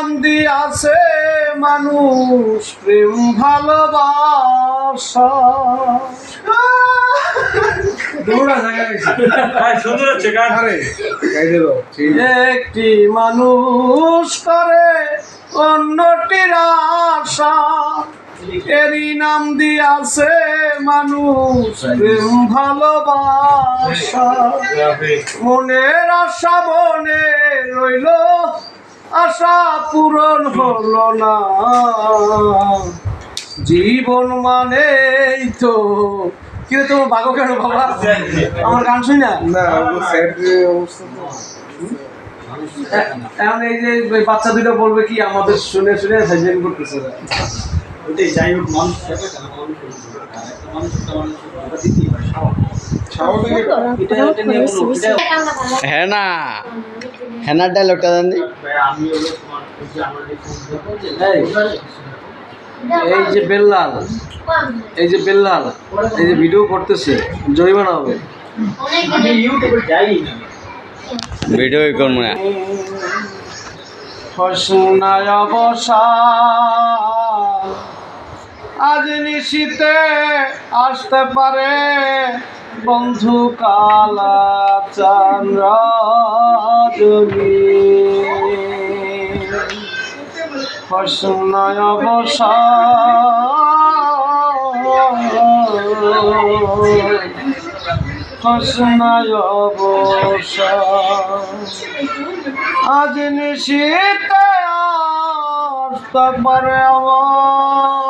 নাম দিয়াছে মানুষ প্রেম ভালোবাসা। দৌড়া জায়গা গেছে। ভাই সুন্দর হচ্ছে গান। আরে গাই দিল ঠিক। একটি মানুষ করে অন্যটির আশা। এরই নাম দিয়াছে মানুষ প্রেম ভালোবাসা। মনের আশা মনে রইল আশা পূরণ হলো না। জীবন মানেই তো কিন্তু তোমার ভাগ্য কেন বাবা? আমার গান শুনি না? এখন এই যে বাচ্চা দুটো বলবে কি আমাদের শুনে শুনে সাইজেন করতেছে যাই হোক মানুষ হ্যাঁ না। হ্যানার ডায়লগটা জানি এই যে বেল্লাল এই যে বেল্লাল এই যে ভিডিও করতেছে জরিমানা হবে। আমি ইউটিউবে না। ভিডিও করব না। ফসনায় বসা আজ নিশীতে আসতে পারে বন্ধু কালা চন্দ্র আজ নিশীতে আসতে পারে আমার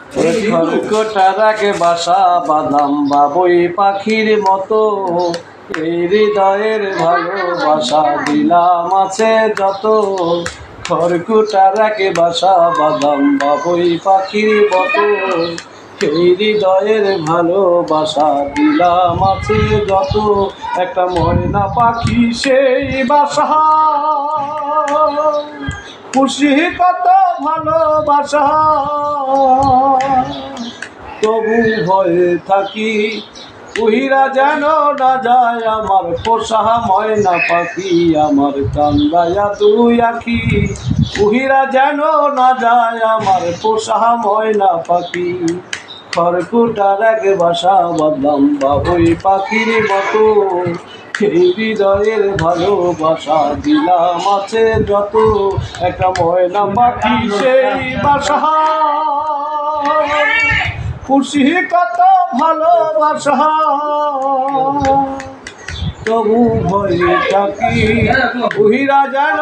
খড়কটা রাখে বাসা বাদাম বাবুই পাখির মতো। এই হৃদয়ের ভালোবাসা দিলাম আছে যত। খড়কুটা রাখে বাসা বাদাম বাবুই পাখির মতো। এই হৃদয়ের ভালোবাসা দিলাম আছে যত। একটা ময়না পাখি সেই বাসা। খুশি কত ভালোবাসা। তবু ভয়ে থাকি উহিরা যেন না যায় আমার পোষা ময়না পাখি, আমার কান্দায়া দুই আখি। উহিরা যেন না যায় আমার পোষা ময়না পাখি, খড়কুটার এক বাসা বাদলাম বাবুই পাখির মতো। সেই হৃদয়ের ভালোবাসা দিলাম আছে যত, একটা ময়না পাখি সেই বাসা। খুশি কত ভালোবাসা তবু ভয়ে থাকি উহিরা যেন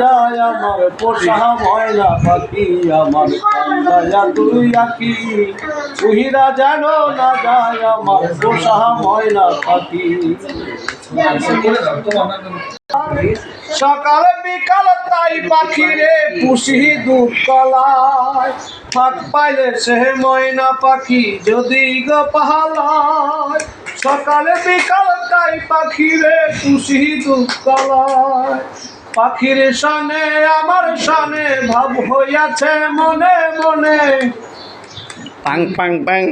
যায় আমার পোষা ময়না পাখি, আমার কান্দায়া তুই আঁকি। উহিরা যেন যায় আমার পোষা ময়না পাখি। সকাল বিকাল তাই পাখিরে পুষি দুধ কলায় ফাঁক পাইলে সে ময়না পাখি যদি গো পাহালায়। সকালে বিকাল তাই পাখিরে খুশি দুধ কলায় পাখির সানে আমার সানে ভাব হইয়াছে মনে মনে। পাং পাং পাং।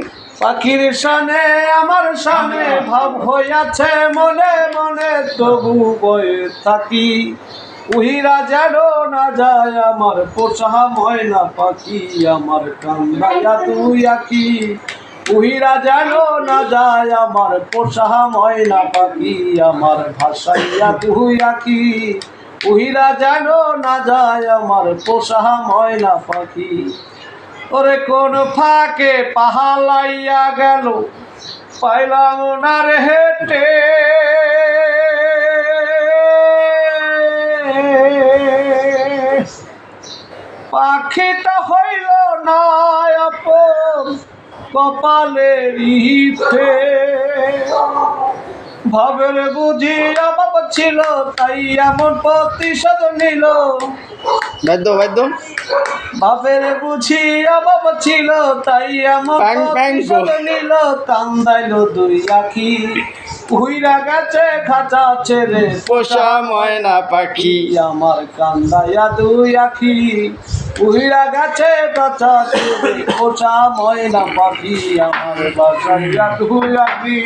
পাখির সানে আমার সানে ভাব হইয়াছে মনে মনে। তবু বয়ে থাকি উহিরা যেন না যায় আমার পোষা ময়না পাখি। আমার কান্দায়া তুই আঁকি উহিরা যেন না যায় আমার পোষা ময়না পাখি, আমার ভাসাইয়া তুই রাখি। উহিরা যেন না যায় আমার পোষা ময়না পাখি। ওরে কোন ফাঁকে পাহালাইয়া গেল, পাইলাম না রে হেটে। কপালের ইতে ভাবের বুঝি অভাব ছিল তাই এমন প্রতিশোধ নিল। বাদ্য বাদ্য। বাপের বুঝি অভাব ছিল তাই। প্রতিশোধ নিল কান্দাইল দুই আখি। উইরা গেছে খাঁচা ছেড়ে পোষা ময়না পাখি। আমার কান্দাইয়া দুই আখি। উহিরা গেছে কাঁচা ছেড়ে পোষা ময়না পাখি। আমার বাসাইয়া দুই আখি।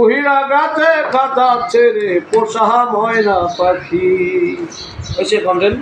উহিরা গেছে কাঁচা ছেড়ে পোষা ময়না পাখি। হয়েছে কমরেন।